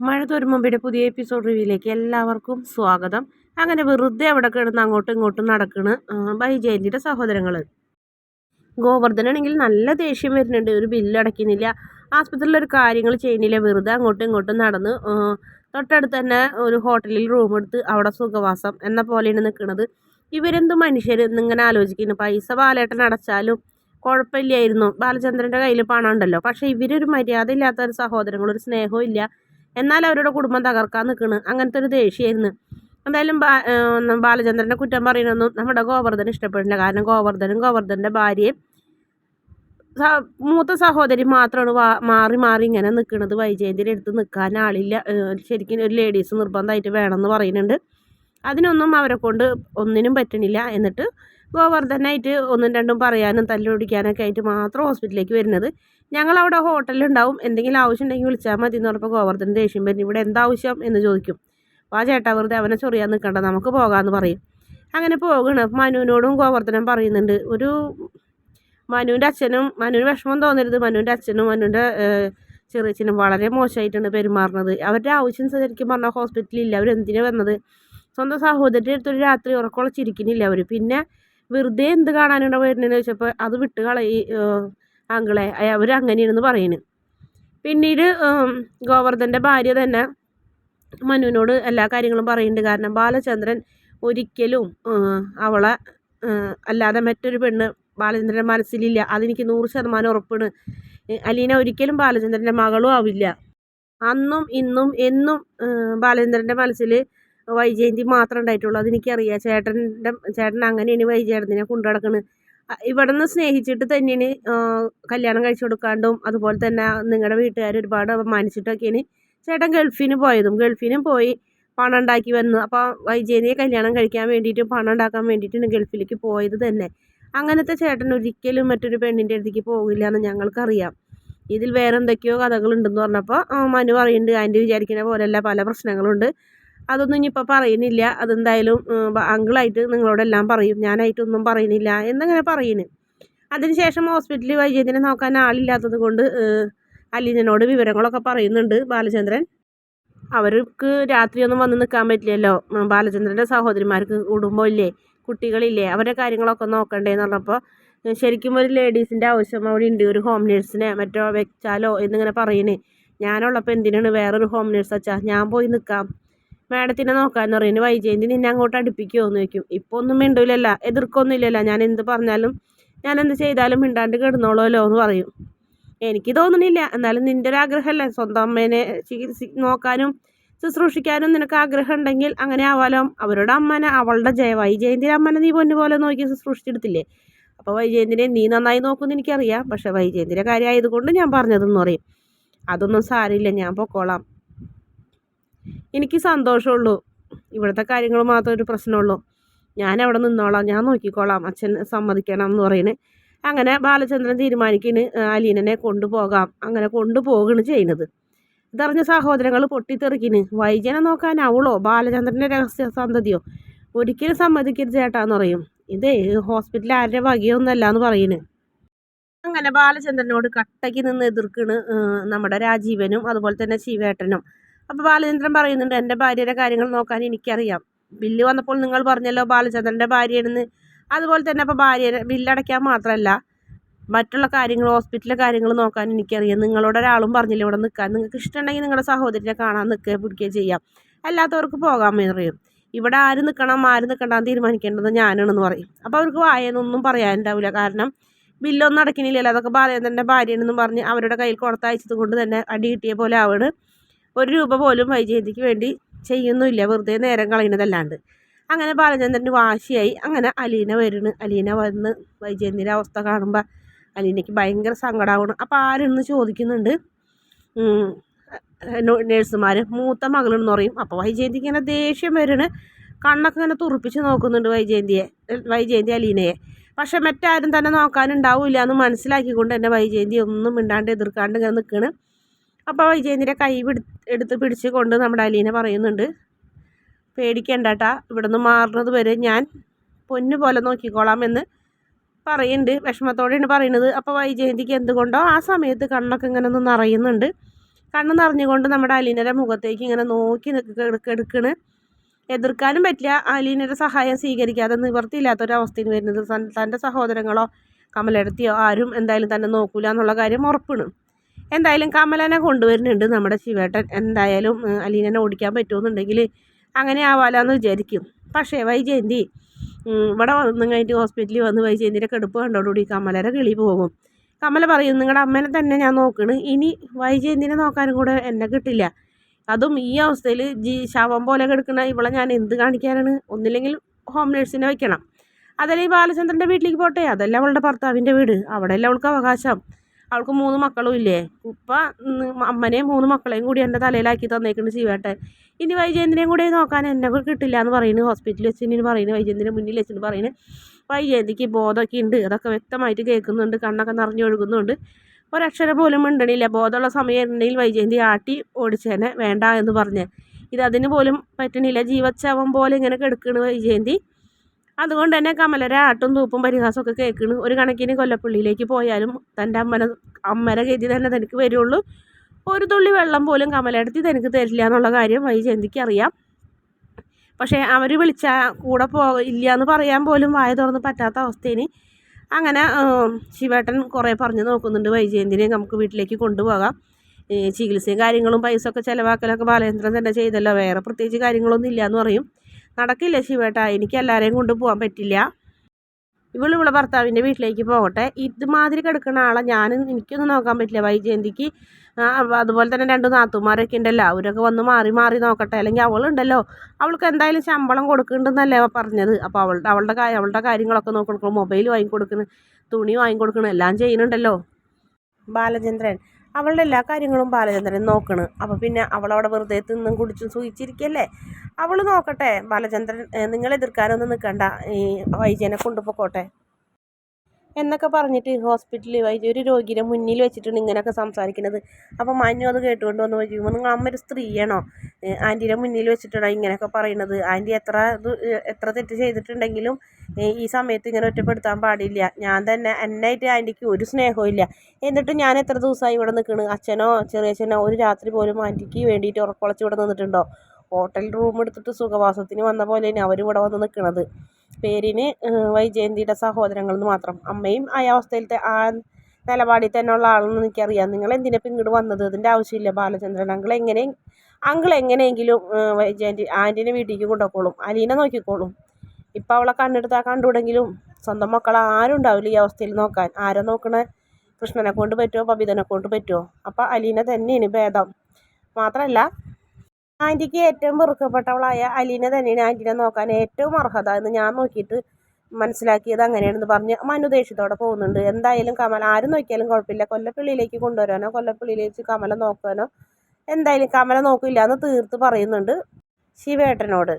മഴ തോരുമുമ്പിയുടെ പുതിയ എപ്പിസോഡ് റിവ്യൂയിലേക്ക് എല്ലാവർക്കും സ്വാഗതം. അങ്ങനെ വെറുതെ അവിടെ കിടന്ന് അങ്ങോട്ടും ഇങ്ങോട്ടും നടക്കണ് ബൈജയന്തിയുടെ സഹോദരങ്ങൾ ഗോവർദ്ധനാണെങ്കിൽ നല്ല ദേഷ്യം വരുന്നുണ്ട് ഒരു ബില്ല് അടയ്ക്കുന്നില്ല ആസ്പത്രിയിൽ ഒരു കാര്യങ്ങൾ ചെയ്യുന്നില്ല വെറുതെ അങ്ങോട്ടും ഇങ്ങോട്ടും നടന്ന് തൊട്ടടുത്ത് തന്നെ ഒരു ഹോട്ടലിൽ റൂം എടുത്ത് അവിടെ സുഖവാസം എന്ന പോലെയാണ് നിൽക്കുന്നത് ഇവരെന്ത് മനുഷ്യർ എന്നിങ്ങനെ ആലോചിക്കുന്നു? പൈസ ബാലേട്ടൻ അടച്ചാലും കുഴപ്പമില്ലായിരുന്നു. ബാലചന്ദ്രന്റെ കയ്യിൽ പണം ഉണ്ടല്ലോ പക്ഷേ ഇവരൊരു മര്യാദ ഇല്ലാത്ത ഒരു സഹോദരങ്ങളൊരു സ്നേഹവും ഇല്ല. എന്നാൽ അവരുടെ കുടുംബം തകർക്കാൻ നിൽക്കുന്നു അങ്ങനത്തെ ഒരു ദേഷ്യമായിരുന്നു. എന്തായാലും ബാ ബാലചന്ദ്രനെ കുറ്റം പറയുന്നൊന്നും നമ്മുടെ ഗോവർദ്ധന ഇഷ്ടപ്പെടില്ല. കാരണം ഗോവർദ്ധനും ഗോവർദ്ധന്റെ ഭാര്യയും മൂത്ത സഹോദരി മാത്രമാണ് മാറി മാറി ഇങ്ങനെ നിൽക്കുന്നത് വൈജയന്തിന്റെ അടുത്ത് നിൽക്കാൻ ആളില്ല. ശരിക്കും ഒരു ലേഡീസ് നിർബന്ധമായിട്ട് വേണമെന്ന് പറയുന്നുണ്ട്. അതിനൊന്നും അവരെ കൊണ്ട് ഒന്നിനും പറ്റണില്ല. എന്നിട്ട് ഗോവർദ്ധനായിട്ട് ഒന്നും രണ്ടും പറയാനും തല്ലുപിടിക്കാനൊക്കെ ആയിട്ട് മാത്രം ഹോസ്പിറ്റലിലേക്ക് വരുന്നത്. ഞങ്ങൾ അവിടെ ഹോട്ടലിലുണ്ടാവും. എന്തെങ്കിലും ആവശ്യം ഉണ്ടെങ്കിൽ വിളിച്ചാൽ മതി എന്ന് പറഞ്ഞപ്പോൾ ഗോവർദ്ധൻ ദേഷ്യം വരും ഇവിടെ എന്താവശ്യം? എന്ന് ചോദിക്കും. ആ ചേട്ടാ വെറുതെ അവനെ ചൊറിയാൻ നിൽക്കണ്ട. നമുക്ക് പോകാമെന്ന് പറയും. അങ്ങനെ പോകണം മനുവിനോടും ഗോവർദ്ധനം പറയുന്നുണ്ട്. ഒരു മനുവിന്റെ അച്ഛനും മനുവിന് വിഷമം തോന്നരുത്. മനുവിന്റെ അച്ഛനും മനുവിന്റെ ചെറിയച്ഛനും വളരെ മോശമായിട്ടാണ് പെരുമാറുന്നത്. അവരുടെ ആവശ്യം ശരിക്കും പറഞ്ഞാൽ ഹോസ്പിറ്റലിൽ ഇല്ല. അവരെന്തിനാണ് വന്നത്? സ്വന്തം സഹോദരന്റെ അടുത്തൊരു രാത്രി ഉറക്കമുളച്ചിരിക്കുന്നില്ല അവർ പിന്നെ വെറുതെ എന്ത് കാണാനുണ്ടോ വരുന്നതെന്ന് ചോദിച്ചപ്പോൾ അത് വിട്ട് കളയി ആങ്കിളെ അവർ അങ്ങനെയാണെന്ന് പറയുന്നത് പിന്നീട് ഗോവർദ്ധന്റെ ഭാര്യ തന്നെ മനുവിനോട് എല്ലാ കാര്യങ്ങളും പറയുന്നുണ്ട്. കാരണം ബാലചന്ദ്രൻ ഒരിക്കലും അവളെ അല്ലാതെ മറ്റൊരു പെണ്ണ് ബാലചന്ദ്രന്റെ മനസ്സിലില്ല. അതെനിക്ക് നൂറ് ശതമാനം ഉറപ്പാണ്. അലീന ഒരിക്കലും ബാലചന്ദ്രന്റെ മകളും ആവില്ല. അന്നും ഇന്നും എന്നും ബാലചന്ദ്രന്റെ മനസ്സിൽ വൈജയന്തി മാത്രമേ ഉണ്ടായിട്ടുള്ളൂ. അതെനിക്കറിയാം. ചേട്ടന്റെ ചേട്ടൻ അങ്ങനെയാണ് വൈജയന്തിനെ കൊണ്ടു നടക്കുന്നത് ഇവിടെ നിന്ന് സ്നേഹിച്ചിട്ട് തന്നെയാണ് കല്യാണം കഴിച്ചു കൊടുക്കാണ്ടും അതുപോലെ തന്നെ നിങ്ങളുടെ വീട്ടുകാർ ഒരുപാട് അപമാനിച്ചിട്ടൊക്കെയാണ് ചേട്ടൻ ഗൾഫിന് പോയതും. ഗൾഫിനും പോയി പണം ഉണ്ടാക്കി വന്നു. അപ്പോൾ വൈജയനിയെ കല്യാണം കഴിക്കാൻ വേണ്ടിയിട്ടും പണം ഉണ്ടാക്കാൻ വേണ്ടിയിട്ടാണ് ഗൾഫിലേക്ക് പോയത് തന്നെ. അങ്ങനത്തെ ചേട്ടൻ ഒരിക്കലും മറ്റൊരു പെണ്ണിന്റെ അടുത്തേക്ക് പോകില്ല എന്ന് ഞങ്ങൾക്കറിയാം. ഇതിൽ വേറെ എന്തൊക്കെയോ കഥകളുണ്ടെന്ന് പറഞ്ഞപ്പോൾ മനു പറയുന്നുണ്ട്. ആന്റി വിചാരിക്കുന്ന പോലെയല്ല പല പ്രശ്നങ്ങളുണ്ട്. അതൊന്നും ഇനിയിപ്പോൾ പറയുന്നില്ല. അതെന്തായാലും അങ്കിളായിട്ട് നിങ്ങളോടെല്ലാം പറയും. ഞാനായിട്ടൊന്നും പറയുന്നില്ല എന്നങ്ങനെ പറയുന്നു അതിനുശേഷം ഹോസ്പിറ്റലിൽ വൈദ്യതിനെ നോക്കാൻ ആളില്ലാത്തത് കൊണ്ട് അലീനോട് വിവരങ്ങളൊക്കെ പറയുന്നുണ്ട് ബാലചന്ദ്രൻ. അവർക്ക് രാത്രിയൊന്നും വന്ന് നിൽക്കാൻ പറ്റില്ലല്ലോ. ബാലചന്ദ്രന്റെ സഹോദരിമാർക്ക് കുടുംബമില്ലേ കുട്ടികളില്ലേ അവരുടെ കാര്യങ്ങളൊക്കെ നോക്കണ്ടേന്ന് പറഞ്ഞപ്പോൾ ശരിക്കും ഒരു ലേഡീസിന്റെ ആവശ്യം അവിടെ ഉണ്ട് ഒരു ഹോം നേഴ്സിനെ മറ്റോ വെച്ചാലോ എന്നിങ്ങനെ പറയുന്നത് ഞാനുള്ളപ്പോൾ എന്തിനാണ് വേറൊരു ഹോം നേഴ്സ് വെച്ചാൽ ഞാൻ പോയി നിൽക്കാം മാഡത്തിനെ നോക്കാമെന്ന് പറയുന്നു വൈജയന്തി നിന്നെ അങ്ങോട്ട് അടുപ്പിക്കുമോ എന്ന് ചോദിക്കും. ഇപ്പോൾ ഒന്നും മിണ്ടൂലല്ല. എതിർക്കൊന്നുമില്ലല്ല. ഞാൻ എന്ത് പറഞ്ഞാലും ഞാൻ എന്ത് ചെയ്താലും മിണ്ടാണ്ട് കിടന്നോളൂല്ലോ എന്ന് പറയും. എനിക്ക് തോന്നുന്നില്ല എന്നാലും നിന്റെ ഒരു ആഗ്രഹമല്ലേ. സ്വന്തം അമ്മേനെ ചികിത്സ നോക്കാനും ശുശ്രൂഷിക്കാനും നിനക്ക് ആഗ്രഹം ഉണ്ടെങ്കിൽ അങ്ങനെ ആവാലോ. അവരുടെ അമ്മനെ അവളുടെ ജയ വൈജയന്തിന്റെ അമ്മനെ നീ പൊന്നു പോലെ നോക്കി ശുശ്രൂഷിച്ചെടുത്തില്ലേ? അപ്പോൾ വൈജയന്തിനെ നീ നന്നായി നോക്കുമെന്ന് എനിക്കറിയാം. പക്ഷേ വൈജയന്തിന്റെ കാര്യമായതുകൊണ്ട് ഞാൻ പറഞ്ഞതെന്ന് പറയും. അതൊന്നും സാരമില്ല. ഞാൻ പൊക്കോളാം. എനിക്ക് സന്തോഷമുള്ളൂ. ഇവിടുത്തെ കാര്യങ്ങൾ മാത്രം ഒരു പ്രശ്നമുള്ളൂ. ഞാൻ അവിടെ നിന്നോളാം. ഞാൻ നോക്കിക്കോളാം. അച്ഛൻ സമ്മതിക്കണം എന്ന് പറയുന്നത് അങ്ങനെ ബാലചന്ദ്രൻ തീരുമാനിക്കുന്നു അലീനനെ കൊണ്ടുപോകാം. അങ്ങനെ കൊണ്ടുപോകണ് ചെയ്യുന്നത് ഇതറിഞ്ഞ സഹോദരങ്ങൾ പൊട്ടിത്തെറിക്കിന് വൈജനെ നോക്കാൻ അവളോ ബാലചന്ദ്രന്റെ രഹസ്യ സന്തതിയോ? ഒരിക്കലും സമ്മതിക്കരുത് ചേട്ടാന്ന് പറയും. ഇതേ ഹോസ്പിറ്റലിൽ ആരുടെ വകയൊന്നല്ല എന്ന് പറയുന്നു അങ്ങനെ ബാലചന്ദ്രനോട് കട്ടയ്ക്ക് നിന്ന് എതിർക്കണ് നമ്മുടെ രാജീവനും അതുപോലെ തന്നെ ശിവേട്ടനും. അപ്പോൾ ബാലചന്ദ്രൻ പറയുന്നുണ്ട് എന്റെ ഭാര്യയുടെ കാര്യങ്ങൾ നോക്കാൻ എനിക്കറിയാം. ബില്ല് വന്നപ്പോൾ നിങ്ങൾ പറഞ്ഞല്ലോ ബാലചന്ദ്രന്റെ ഭാര്യയാണെന്ന്. അതുപോലെ തന്നെ അപ്പോൾ ഭാര്യ ബില്ലടയ്ക്കാൻ മാത്രമല്ല മറ്റുള്ള കാര്യങ്ങൾ ഹോസ്പിറ്റലിലെ കാര്യങ്ങൾ നോക്കാൻ എനിക്കറിയാം. നിങ്ങളോട് ഒരാളും പറഞ്ഞില്ല ഇവിടെ നിൽക്കാൻ. നിങ്ങൾക്ക് ഇഷ്ടമുണ്ടെങ്കിൽ നിങ്ങളുടെ സഹോദരിനെ കാണാൻ നിൽക്കുക പിടിക്കുകയും ചെയ്യാം. അല്ലാത്തവർക്ക് പോകാമെന്ന് അറിയും ഇവിടെ ആര് നിൽക്കണം ആര് നിൽക്കണ്ടെന്ന് തീരുമാനിക്കേണ്ടത് ഞാനാണെന്ന് പറയും. അപ്പോൾ അവർക്ക് വായെന്നൊന്നും പറയാനുണ്ടാവില്ല. കാരണം ബില്ലൊന്നും അടയ്ക്കണില്ലല്ലോ. അതൊക്കെ ബാലേന്ദ്രന്റെ ഭാര്യയാണെന്നും പറഞ്ഞ് അവരുടെ കയ്യിൽ കൊടുത്തയച്ചത് കൊണ്ട് തന്നെ അടി കിട്ടിയ പോലെ ആവാണ്. ഒരു രൂപ പോലും വൈജയന്തിക്ക് വേണ്ടി ചെയ്യുന്നുമില്ല. വെറുതെ നേരം കളയുന്നതല്ലാണ്ട്. അങ്ങനെ ബാലചന്ദ്രന് വാശിയായി. അങ്ങനെ അലീന വരുന്നു. അലീന വന്ന് വൈജയന്തിന്റെ അവസ്ഥ കാണുമ്പോൾ അലീനയ്ക്ക് ഭയങ്കര സങ്കടമാവണം അപ്പോൾ ആരെന്ന് ചോദിക്കുന്നുണ്ട്. നേഴ്സുമാർ മൂത്ത മകളെന്ന് പറയും. അപ്പോൾ വൈജയന്തിക്ക് ഇങ്ങനെ ദേഷ്യം വരുന്നു കണ്ണൊക്കെ ഇങ്ങനെ തുറപ്പിച്ച് നോക്കുന്നുണ്ട് വൈജയന്തിയെ വൈജയന്തി അലീനയെ. പക്ഷേ മറ്റാരും തന്നെ നോക്കാനുണ്ടാവില്ല എന്ന് മനസ്സിലാക്കിക്കൊണ്ട് തന്നെ വൈജയന്തി ഒന്നും മിണ്ടാണ്ട് എതിർക്കാണ്ട് ഇങ്ങനെ നിൽക്കണം അപ്പോൾ വിജയേന്ദ്ര കൈ എടുത്ത് പിടിച്ച് കൊണ്ട് നമ്മുടെ അലീന പറയുന്നുണ്ട് പേടിക്കണ്ടാട്ടാ ഇവിടെ നിന്ന് മാറുന്നത് വരെ ഞാൻ പൊന്നു പോലെ നോക്കിക്കോളാം എന്ന് പറയുന്നുണ്ട്. വിഷമത്തോടെയാണ് പറയുന്നത്. അപ്പോൾ വൈജയന്തിക്ക് എന്തുകൊണ്ടോ ആ സമയത്ത് കണ്ണൊക്കെ ഇങ്ങനെ ഒന്ന് നിറയുന്നുണ്ട്. കണ്ണ് നിറഞ്ഞുകൊണ്ട് നമ്മുടെ അലീനയുടെ മുഖത്തേക്ക് ഇങ്ങനെ നോക്കി എടുക്കണ് എതിർക്കാനും പറ്റില്ല. അലീനയുടെ സഹായം സ്വീകരിക്കാതെ നിവർത്തിയില്ലാത്തൊരവസ്ഥയിൽ വരുന്നത്. തന്റെ സഹോദരങ്ങളോ കമലെടുത്തിയോ ആരും എന്തായാലും തന്നെ നോക്കൂല എന്നുള്ള കാര്യം ഉറപ്പാണ്. എന്തായാലും കമലനെ കൊണ്ടുവരുന്നുണ്ട് നമ്മുടെ ശിവേട്ടൻ. എന്തായാലും അലീനനെ ഓടിക്കാൻ പറ്റുമെന്നുണ്ടെങ്കിൽ അങ്ങനെ ആവാലാന്ന് വിചാരിക്കും. പക്ഷേ വൈജയന്തി ഇവിടെ വന്നു കഴിഞ്ഞിട്ട് ഹോസ്പിറ്റലിൽ വന്ന് വൈജയന്തിന്റെ കെടുപ്പ് കണ്ടോടുകൂടി കമലരെ കിളി പോകും. കമല പറയും നിങ്ങളുടെ അമ്മേനെ തന്നെ ഞാൻ നോക്കണ്. ഇനി വൈജയന്തിനെ നോക്കാനും കൂടെ എന്നെ കിട്ടില്ല. അതും ഈ അവസ്ഥയിൽ ജി ശവം പോലെ കിടക്കുന്ന ഇവളെ ഞാൻ എന്ത് കാണിക്കാനാണ്? ഒന്നില്ലെങ്കിൽ ഹോം നേഴ്സിനെ വെക്കണം. അതല്ലെങ്കിൽ ബാലചന്ദ്രന്റെ വീട്ടിലേക്ക് പോട്ടെ? അതല്ല അവളുടെ ഭർത്താവിന്റെ വീട്. അവിടെയല്ല അവൾക്ക് അവകാശം. അവൾക്ക് മൂന്ന് മക്കളും ഇല്ലേ? ഉപ്പ അമ്മനെയും മൂന്ന് മക്കളെയും കൂടി എന്റെ തലയിലാക്കി തന്നേക്കുന്നു ശിവേട്ടൻ ഇനി വൈജയന്തിനെയും കൂടെ നോക്കാൻ എന്നെ കിട്ടില്ല എന്ന് പറയുന്നു. ഹോസ്പിറ്റലിൽ വെച്ച് ഇനി പറയുന്നു. വൈജയന്തിന്റെ മുന്നിൽ വെച്ചിട്ട് പറയുന്നു. വൈജയന്തിക്ക് ബോധമൊക്കെ ഉണ്ട്. അതൊക്കെ വ്യക്തമായിട്ട് കേൾക്കുന്നുണ്ട്. കണ്ണൊക്കെ നിറഞ്ഞൊഴുകുന്നുണ്ട് ഒരക്ഷരം പോലും മിണ്ടണില്ല. ബോധമുള്ള സമയമുണ്ടെങ്കിൽ വൈജയന്തി ആട്ടി ഓടിച്ചേനെ. വേണ്ട എന്ന് പറഞ്ഞ്. ഇത് അതിന് പോലും പറ്റണില്ല. ജീവച്ചാവം പോലെ ഇങ്ങനെ കിടക്കണ് വൈജയന്തി. അതുകൊണ്ട് തന്നെ കമലര ആട്ടും തൂപ്പും പരിഹാസമൊക്കെ കേൾക്കണ്. ഒരു കണക്കിന് കൊല്ലപ്പള്ളിയിലേക്ക് പോയാലും തന്റെ അമ്മനെ അമ്മര ഗതി തന്നെ തനിക്ക് വരുള്ളൂ. ഒരു തുള്ളി വെള്ളം പോലും കമലെടുത്തി തനിക്ക് തരില്ല എന്നുള്ള കാര്യം വൈജയന്തിക്ക് അറിയാം. പക്ഷേ അവർ വിളിച്ചാൽ കൂടെ പോ ഇല്ല എന്ന് പറയാൻ പോലും വായ തുറന്ന് പറ്റാത്ത അവസ്ഥയിന് അങ്ങനെ ശിവേട്ടൻ കുറേ പറഞ്ഞു നോക്കുന്നുണ്ട് വൈജയന്തിനെ നമുക്ക് വീട്ടിലേക്ക് കൊണ്ടുപോകാം. ചികിത്സയും കാര്യങ്ങളും പൈസ ഒക്കെ ചിലവാക്കലൊക്കെ ബാലചന്ദ്രൻ തന്നെ ചെയ്തല്ലോ. വേറെ പ്രത്യേകിച്ച് കാര്യങ്ങളൊന്നും ഇല്ല എന്ന് പറയും. നടക്കില്ല ശിവേട്ട. എനിക്ക് എല്ലാവരെയും കൊണ്ട് പോകാൻ പറ്റില്ല. ഇവൾ ഇവളെ ഭർത്താവിന്റെ വീട്ടിലേക്ക് പോകട്ടെ. ഇതുമാതിരി കിടക്കുന്ന ആളെ ഞാൻ എനിക്കൊന്നും നോക്കാൻ പറ്റില്ല വൈജയന്തിക്ക്. അതുപോലെ തന്നെ രണ്ട് നാത്തുമാരൊക്കെ ഉണ്ടല്ലോ. അവരൊക്കെ വന്ന് മാറി മാറി നോക്കട്ടെ. അല്ലെങ്കിൽ അവളുണ്ടല്ലോ. അവൾക്ക് എന്തായാലും ശമ്പളം കൊടുക്കുന്നുണ്ടെന്നല്ലേ പറഞ്ഞത്. അപ്പോൾ അവളുടെ അവളുടെ അവളുടെ കാര്യങ്ങളൊക്കെ നോക്കി കൊടുക്കണം മൊബൈൽ വാങ്ങിക്കൊടുക്കണം തുണി വാങ്ങിക്കൊടുക്കണം എല്ലാം ചെയ്യുന്നുണ്ടല്ലോ. ബാലചന്ദ്രൻ അവളുടെ എല്ലാ കാര്യങ്ങളും ബാലചന്ദ്രൻ നോക്കണ്. അപ്പോൾ പിന്നെ അവളവിടെ വെറുതെ തിന്നും കുടിച്ചും സൂചിച്ചിരിക്കല്ലേ? അവൾ നോക്കട്ടെ ബാലചന്ദ്രൻ നിങ്ങൾ എതിർക്കാനൊന്നും നിൽക്കണ്ട ഈ വൈജനെ കൊണ്ടുപോയിക്കോട്ടെ എന്നൊക്കെ പറഞ്ഞിട്ട് ഹോസ്പിറ്റലിൽ വൈദ്യ ഒരു രോഗിയുടെ മുന്നിൽ വെച്ചിട്ടാണ് ഇങ്ങനെയൊക്കെ സംസാരിക്കുന്നത്. അപ്പോൾ മഞ്ഞു അത് കേട്ടുകൊണ്ട് വന്ന് ചോദിക്കുമ്പോൾ നിങ്ങൾ അമ്മ ഒരു സ്ത്രീയാണോ? ആന്റീന്റെ മുന്നിൽ വെച്ചിട്ടാണ് ഇങ്ങനെയൊക്കെ പറയുന്നത് ആന്റി എത്ര എത്ര തെറ്റ് ചെയ്തിട്ടുണ്ടെങ്കിലും ഈ സമയത്ത് ഇങ്ങനെ ഒറ്റപ്പെടുത്താൻ പാടില്ല. ഞാൻ തന്നെ എന്നായിട്ട് ആന്റിക്ക് ഒരു സ്നേഹവും ഇല്ല. എന്നിട്ട് ഞാൻ എത്ര ദിവസമായി ഇവിടെ നിൽക്കുന്നു അച്ഛനോ ചെറിയ ചെറിയച്ഛനോ ഒരു രാത്രി പോലും ആന്റിക്ക് വേണ്ടിയിട്ട് ഉറക്കുളച്ച് ഇവിടെ നിന്നിട്ടുണ്ടോ? ഹോട്ടൽ റൂം എടുത്തിട്ട് സുഖവാസത്തിന് വന്ന പോലെയാണ് അവരിവിടെ വന്ന് നിൽക്കുന്നത് പേരിന് വൈജയന്തിയുടെ സഹോദരങ്ങളെന്ന് മാത്രം. അമ്മയും ആ അവസ്ഥയിലത്തെ ആ നിലപാടിൽ തന്നെ ഉള്ള ആളെന്ന് എനിക്കറിയാം. നിങ്ങൾ എന്തിനാ ഇപ്പം ഇങ്ങോട്ട് വന്നത്? ഇതിന്റെ ആവശ്യമില്ല. ബാലചന്ദ്രൻ അങ്കിൾ എങ്ങനെ അങ്കിൾ എങ്ങനെയെങ്കിലും വൈജയന്തി ആന്റിനെ വീട്ടിലേക്ക് കൊണ്ടുപോയിക്കോളും. അലീനെ നോക്കിക്കോളും. ഇപ്പം അവളെ കണ്ണെടുത്താൽ കണ്ടുവിടെങ്കിലും സ്വന്തം മക്കൾ ആരും ഉണ്ടാവില്ല ഈ അവസ്ഥയിൽ നോക്കാൻ. ആരെ നോക്കണേ? കൃഷ്ണനെ കൊണ്ട് പറ്റുമോ ബബിതനെ കൊണ്ട് പറ്റുമോ അപ്പം അലീന തന്നെയാണ് ഭേദം. മാത്രമല്ല ആന്റിക്ക് ഏറ്റവും വെറുക്കപ്പെട്ടവളായ അലീനെ തന്നെയാണ് ആന്റിനെ നോക്കാൻ ഏറ്റവും അർഹത എന്ന് ഞാൻ നോക്കിയിട്ട് മനസ്സിലാക്കിയത് അങ്ങനെയാണെന്ന് പറഞ്ഞ് മനു ദേഷ്യത്തോടെ പോകുന്നുണ്ട്. എന്തായാലും കമല ആരും നോക്കിയാലും കുഴപ്പമില്ല. കൊല്ലപ്പള്ളിയിലേക്ക് കൊണ്ടുവരാനോ കൊല്ലപ്പള്ളിയിലേക്ക് കമല നോക്കാനോ എന്തായാലും കമല നോക്കില്ല എന്ന് തീർത്ത് പറയുന്നുണ്ട് ശിവേട്ടനോട്.